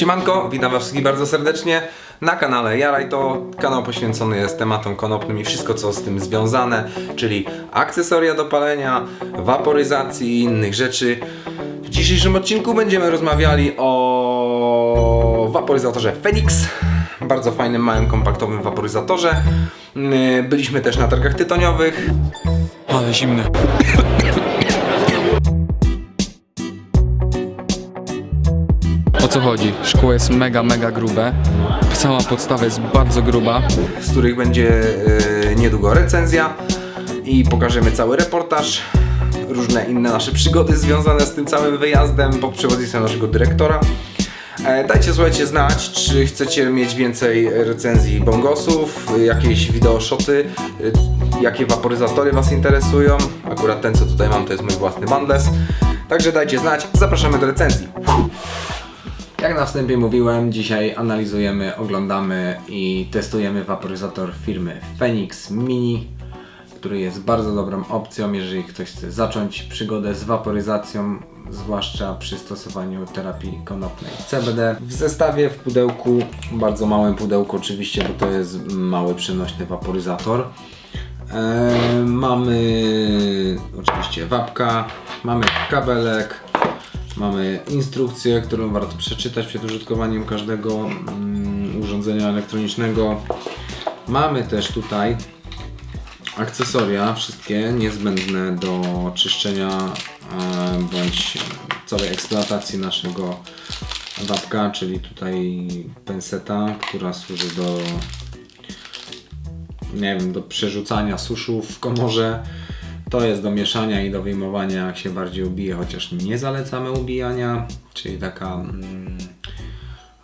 Siemanko, witam was wszystkich bardzo serdecznie na kanale Jaraj to kanał poświęcony jest tematom konopnym i wszystko co z tym związane, czyli akcesoria do palenia, waporyzacji i innych rzeczy. W dzisiejszym odcinku będziemy rozmawiali o waporyzatorze Phoenix, bardzo fajnym, małym, kompaktowym waporyzatorze. Byliśmy też na targach tytoniowych. Ale zimny. Co chodzi? Szkło jest mega, mega grube. Cała podstawa jest bardzo gruba. z których będzie e, niedługo recenzja i pokażemy cały reportaż, różne inne nasze przygody związane z tym całym wyjazdem pod przewodnictwem naszego dyrektora. E, Dajcie słuchajcie znać, czy chcecie mieć więcej recenzji bongosów, jakieś wideoshoty, e, jakie waporyzatory Was interesują. Akurat ten co tutaj mam to jest mój własny bandles. Także dajcie znać, zapraszamy do recenzji. Jak na wstępie mówiłem, dzisiaj analizujemy, oglądamy i testujemy waporyzator firmy Phoenix Mini, który jest bardzo dobrą opcją, jeżeli ktoś chce zacząć przygodę z waporyzacją, zwłaszcza przy stosowaniu terapii konopnej CBD. W zestawie w pudełku, bardzo małym pudełku oczywiście, bo to jest mały przenośny waporyzator. Eee, mamy oczywiście wapka, mamy kabelek, Mamy instrukcję, którą warto przeczytać przed użytkowaniem każdego mm, urządzenia elektronicznego. Mamy też tutaj akcesoria, wszystkie niezbędne do czyszczenia e, bądź całej eksploatacji naszego wapka, czyli tutaj penseta, która służy do nie wiem, do przerzucania suszu w komorze. To jest do mieszania i do wyjmowania, jak się bardziej ubije, chociaż nie zalecamy ubijania, czyli taka mm,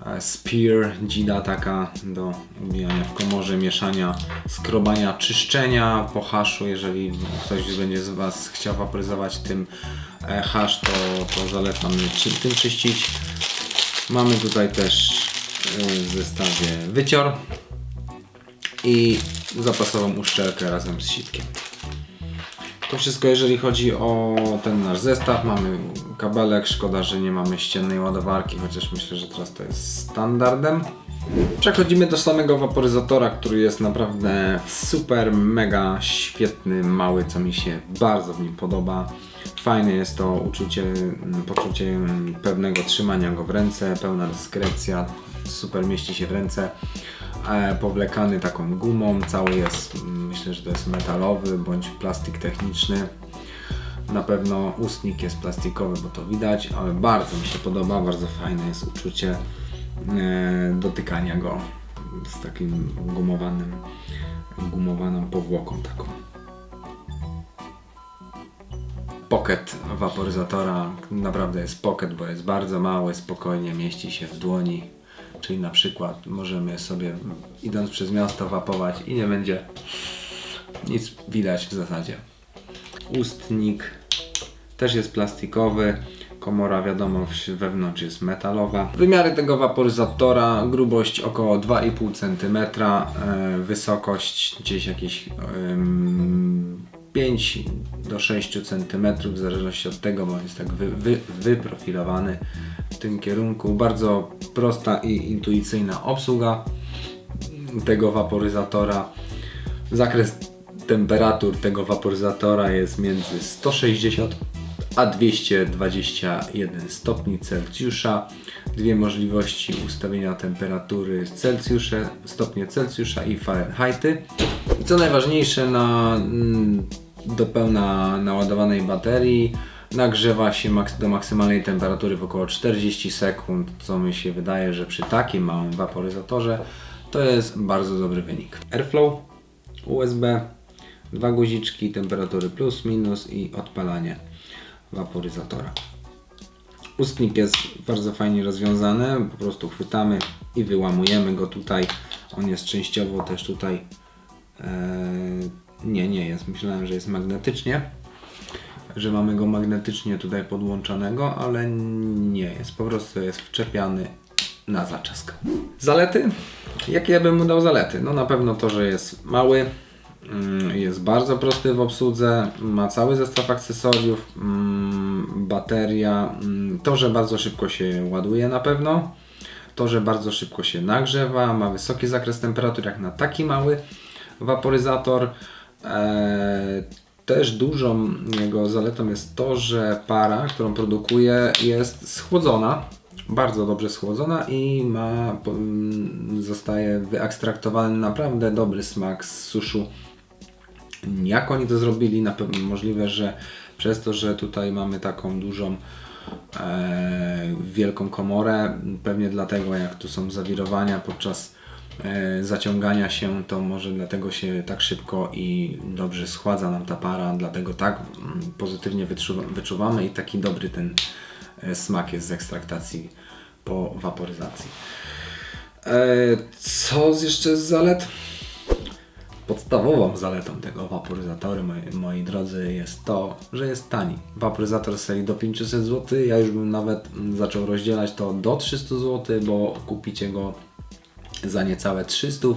e, spear, dzida taka do ubijania w komorze, mieszania, skrobania, czyszczenia po haszu. Jeżeli ktoś będzie z Was chciał waporyzować tym e, hasz, to, to zalecam czy, tym czyścić. Mamy tutaj też e, w zestawie wycior i zapasową uszczelkę razem z sitkiem. To wszystko jeżeli chodzi o ten nasz zestaw. Mamy kabelek, szkoda, że nie mamy ściennej ładowarki, chociaż myślę, że teraz to jest standardem. Przechodzimy do samego waporyzatora, który jest naprawdę super, mega świetny, mały, co mi się bardzo w nim podoba. Fajne jest to uczucie, poczucie pewnego trzymania go w ręce, pełna dyskrecja, super mieści się w ręce powlekany taką gumą, cały jest, mm, myślę, że to jest metalowy bądź plastik techniczny. Na pewno ustnik jest plastikowy, bo to widać, ale bardzo mi się podoba, bardzo fajne jest uczucie e, dotykania go z takim gumowanym, gumowaną powłoką taką. Pocket waporyzatora naprawdę jest pocket, bo jest bardzo mały, spokojnie mieści się w dłoni. Czyli na przykład możemy sobie idąc przez miasto wapować i nie będzie nic widać w zasadzie. Ustnik też jest plastikowy. Komora wiadomo wewnątrz jest metalowa. Wymiary tego waporyzatora, grubość około 2,5 cm, e, wysokość gdzieś jakieś 5 do 6 cm, w zależności od tego, bo jest tak wy, wy, wyprofilowany w tym kierunku. Bardzo prosta i intuicyjna obsługa tego waporyzatora. Zakres temperatur tego waporyzatora jest między 160 a 221 stopni Celsjusza. Dwie możliwości ustawienia temperatury z Celsjusza, stopnie Celsjusza i Fahrenheity. I co najważniejsze, na, mm, do pełna naładowanej baterii nagrzewa się do maksymalnej temperatury w około 40 sekund, co mi się wydaje, że przy takim małym waporyzatorze to jest bardzo dobry wynik. Airflow, USB, dwa guziczki, temperatury plus, minus i odpalanie waporyzatora. Ustnik jest bardzo fajnie rozwiązany, po prostu chwytamy i wyłamujemy go tutaj. On jest częściowo też tutaj. Eee, nie, nie jest. Myślałem, że jest magnetycznie, że mamy go magnetycznie tutaj podłączonego, ale nie jest. Po prostu jest wczepiany na zaczask. Zalety? Jakie ja bym mu dał zalety? No na pewno to, że jest mały, mm, jest bardzo prosty w obsłudze, ma cały zestaw akcesoriów, mm, bateria, mm, to, że bardzo szybko się ładuje na pewno. To, że bardzo szybko się nagrzewa, ma wysoki zakres temperatur jak na taki mały waporyzator. Eee, też dużą jego zaletą jest to, że para, którą produkuje jest schłodzona, bardzo dobrze schłodzona i ma, mm, zostaje wyekstraktowany naprawdę dobry smak z suszu. Jak oni to zrobili? Na pewno możliwe, że przez to, że tutaj mamy taką dużą e, wielką komorę, pewnie dlatego jak tu są zawirowania podczas e, zaciągania się, to może dlatego się tak szybko i dobrze schładza nam ta para, dlatego tak mm, pozytywnie wyczuwa- wyczuwamy i taki dobry ten e, smak jest z ekstraktacji po waporyzacji. E, co jeszcze z zalet? Podstawową zaletą tego waporyzatoru, moi, moi drodzy, jest to, że jest tani. Waporyzator serii do 500 zł, ja już bym nawet mm, zaczął rozdzielać to do 300 zł, bo kupicie go za niecałe 300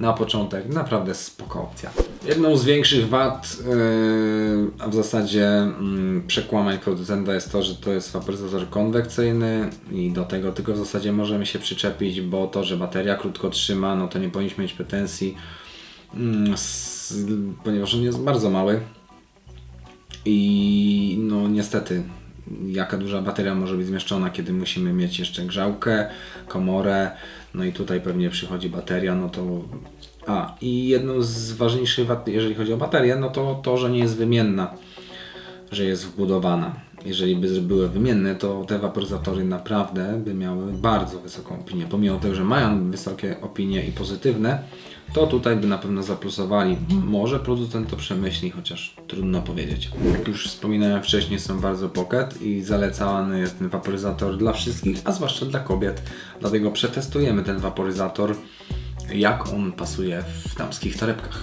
na początek. Naprawdę spoko opcja. Jedną z większych wad, yy, a w zasadzie mm, przekłamań producenta jest to, że to jest waporyzator konwekcyjny i do tego tylko w zasadzie możemy się przyczepić, bo to, że bateria krótko trzyma, no to nie powinniśmy mieć pretensji, mm, ponieważ on jest bardzo mały. I no niestety, jaka duża bateria może być zmieszczona, kiedy musimy mieć jeszcze grzałkę, komorę, no i tutaj pewnie przychodzi bateria, no to... A, i jedną z ważniejszych wad, jeżeli chodzi o baterię, no to to, że nie jest wymienna, że jest wbudowana. Jeżeli by były wymienne, to te waporyzatory naprawdę by miały bardzo wysoką opinię. Pomimo tego, że mają wysokie opinie i pozytywne, to tutaj by na pewno zaplusowali. Może producent to przemyśli, chociaż trudno powiedzieć. Jak już wspominałem wcześniej, są bardzo pocket i zalecany jest ten waporyzator dla wszystkich, a zwłaszcza dla kobiet. Dlatego przetestujemy ten waporyzator, jak on pasuje w damskich torebkach.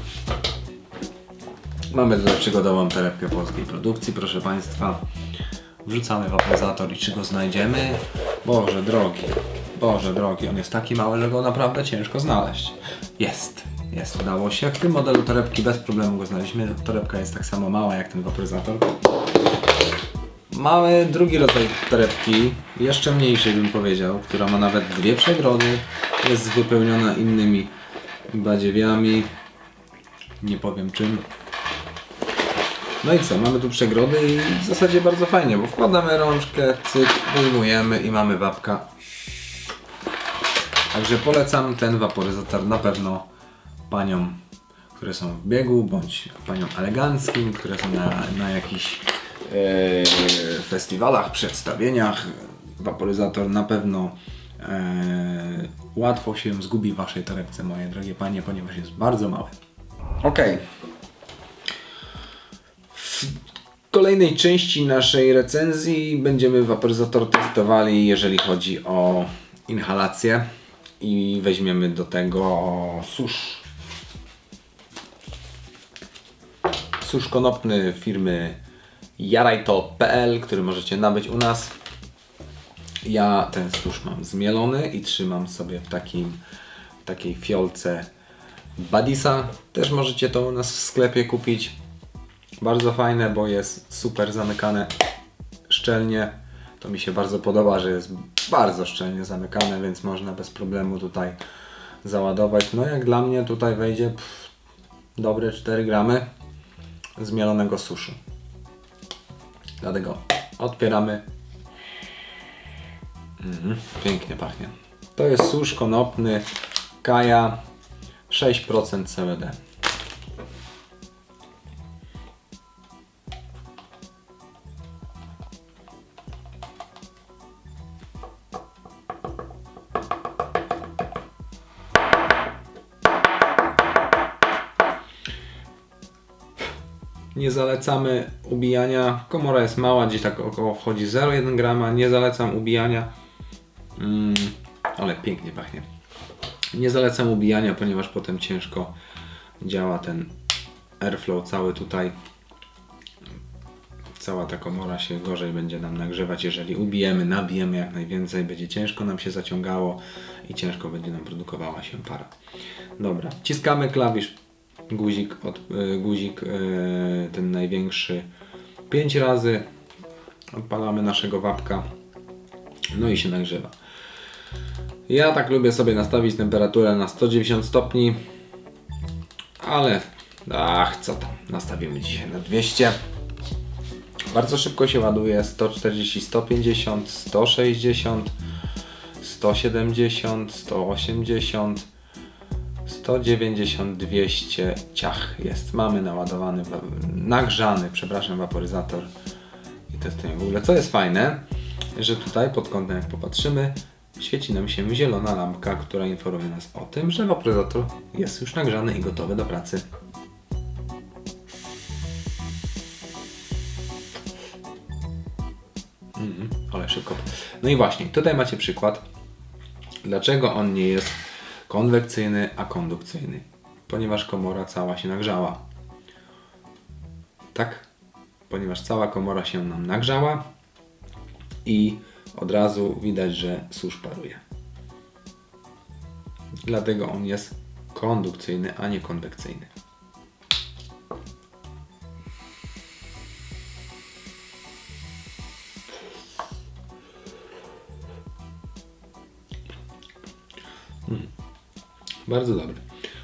Mamy tutaj przygodową torebkę polskiej produkcji, proszę Państwa. Wrzucamy waporyzator i czy go znajdziemy? Boże drogi, Boże drogi, on jest taki mały, że go naprawdę ciężko znaleźć. Jest, jest, udało się. W tym modelu torebki bez problemu go znaleźliśmy. Torebka jest tak samo mała jak ten waporyzator. Mamy drugi rodzaj torebki, jeszcze mniejszej bym powiedział, która ma nawet dwie przegrody. Jest wypełniona innymi badziewiami. Nie powiem czym. No i co, mamy tu przegrody i w zasadzie bardzo fajnie, bo wkładamy rączkę, cyk, wyjmujemy i mamy wapka. Także polecam ten waporyzator na pewno paniom, które są w biegu, bądź paniom eleganckim, które są na, na jakichś e, festiwalach, przedstawieniach. Waporyzator na pewno e, łatwo się zgubi w waszej torebce, moje drogie panie, ponieważ jest bardzo mały. Okej. W kolejnej części naszej recenzji będziemy waporyzator testowali, jeżeli chodzi o inhalację i weźmiemy do tego susz. Susz konopny firmy jarajto.pl, który możecie nabyć u nas. Ja ten susz mam zmielony i trzymam sobie w takim, w takiej fiolce Badisa. Też możecie to u nas w sklepie kupić. Bardzo fajne, bo jest super zamykane szczelnie. To mi się bardzo podoba, że jest bardzo szczelnie zamykane, więc można bez problemu tutaj załadować. No jak dla mnie tutaj wejdzie pff, dobre 4 gramy zmielonego suszu. Dlatego otwieramy. Mhm, pięknie pachnie. To jest susz konopny Kaja 6% CBD. Nie zalecamy ubijania. Komora jest mała, gdzieś tak około wchodzi 0,1 grama. Nie zalecam ubijania. Mm, ale pięknie pachnie. Nie zalecam ubijania, ponieważ potem ciężko działa ten airflow cały tutaj. Cała ta komora się gorzej będzie nam nagrzewać, jeżeli ubijemy, nabijemy jak najwięcej, będzie ciężko nam się zaciągało i ciężko będzie nam produkowała się para. Dobra, wciskamy klawisz, guzik, od, y, guzik y, ten największy 5 razy, odpalamy naszego wapka, no i się nagrzewa. Ja tak lubię sobie nastawić temperaturę na 190 stopni, ale ach, co tam, nastawimy dzisiaj na 200. Bardzo szybko się ładuje 140, 150, 160, 170, 180, 190, 200 ciach jest. Mamy naładowany, wa- nagrzany, przepraszam, waporyzator i testujemy. W ogóle co jest fajne, że tutaj pod kątem jak popatrzymy, świeci nam się zielona lampka, która informuje nas o tym, że waporyzator jest już nagrzany i gotowy do pracy. Mhm, ale szybko. No i właśnie, tutaj macie przykład, dlaczego on nie jest konwekcyjny, a kondukcyjny. Ponieważ komora cała się nagrzała. Tak? Ponieważ cała komora się nam nagrzała i od razu widać, że susz paruje. Dlatego on jest kondukcyjny, a nie konwekcyjny. Bardzo dobry.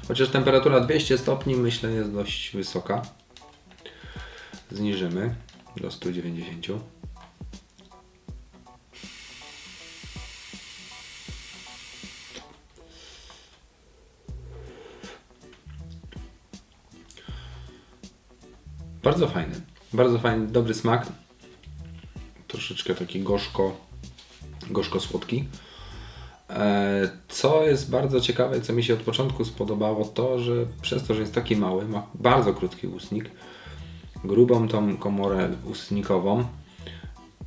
Chociaż temperatura 200 stopni myślę jest dość wysoka. Zniżymy do 190. Bardzo fajny. Bardzo fajny, dobry smak. Troszeczkę taki gorzko, gorzko-słodki. E, Co jest bardzo ciekawe, i co mi się od początku spodobało, to, że przez to, że jest taki mały, ma bardzo krótki ustnik, grubą tą komorę ustnikową,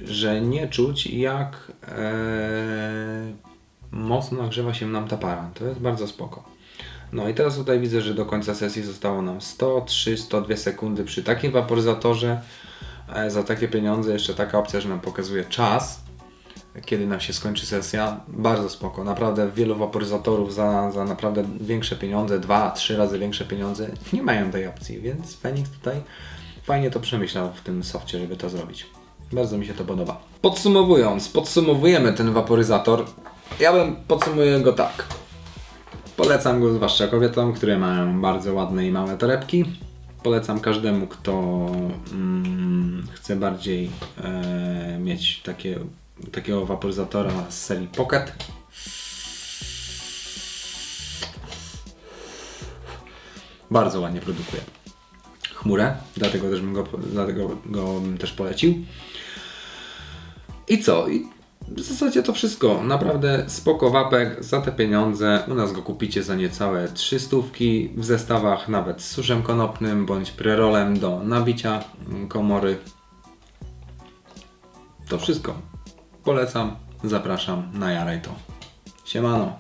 że nie czuć jak e, mocno nagrzewa się nam ta para. To jest bardzo spoko. No i teraz tutaj widzę, że do końca sesji zostało nam 103-102 sekundy przy takim waporyzatorze. E, za takie pieniądze jeszcze taka opcja, że nam pokazuje czas kiedy nam się skończy sesja. Bardzo spoko. Naprawdę wielu waporyzatorów za, za naprawdę większe pieniądze, dwa, trzy razy większe pieniądze, nie mają tej opcji, więc Fenix tutaj fajnie to przemyślał w tym softie, żeby to zrobić. Bardzo mi się to podoba. Podsumowując, podsumowujemy ten waporyzator. Ja bym podsumuję go tak. Polecam go zwłaszcza kobietom, które mają bardzo ładne i małe torebki. Polecam każdemu, kto mm, chce bardziej e, mieć takie, takiego waporyzatora z serii Pocket. Bardzo ładnie produkuje chmurę, dlatego też bym go, dlatego go bym też polecił. I co? I w zasadzie to wszystko. Naprawdę spoko wapek za te pieniądze. U nas go kupicie za niecałe 300 w zestawach, nawet z suszem konopnym bądź prerolem do nabicia komory. To wszystko. Polecam, zapraszam, najaraj to. Siemano.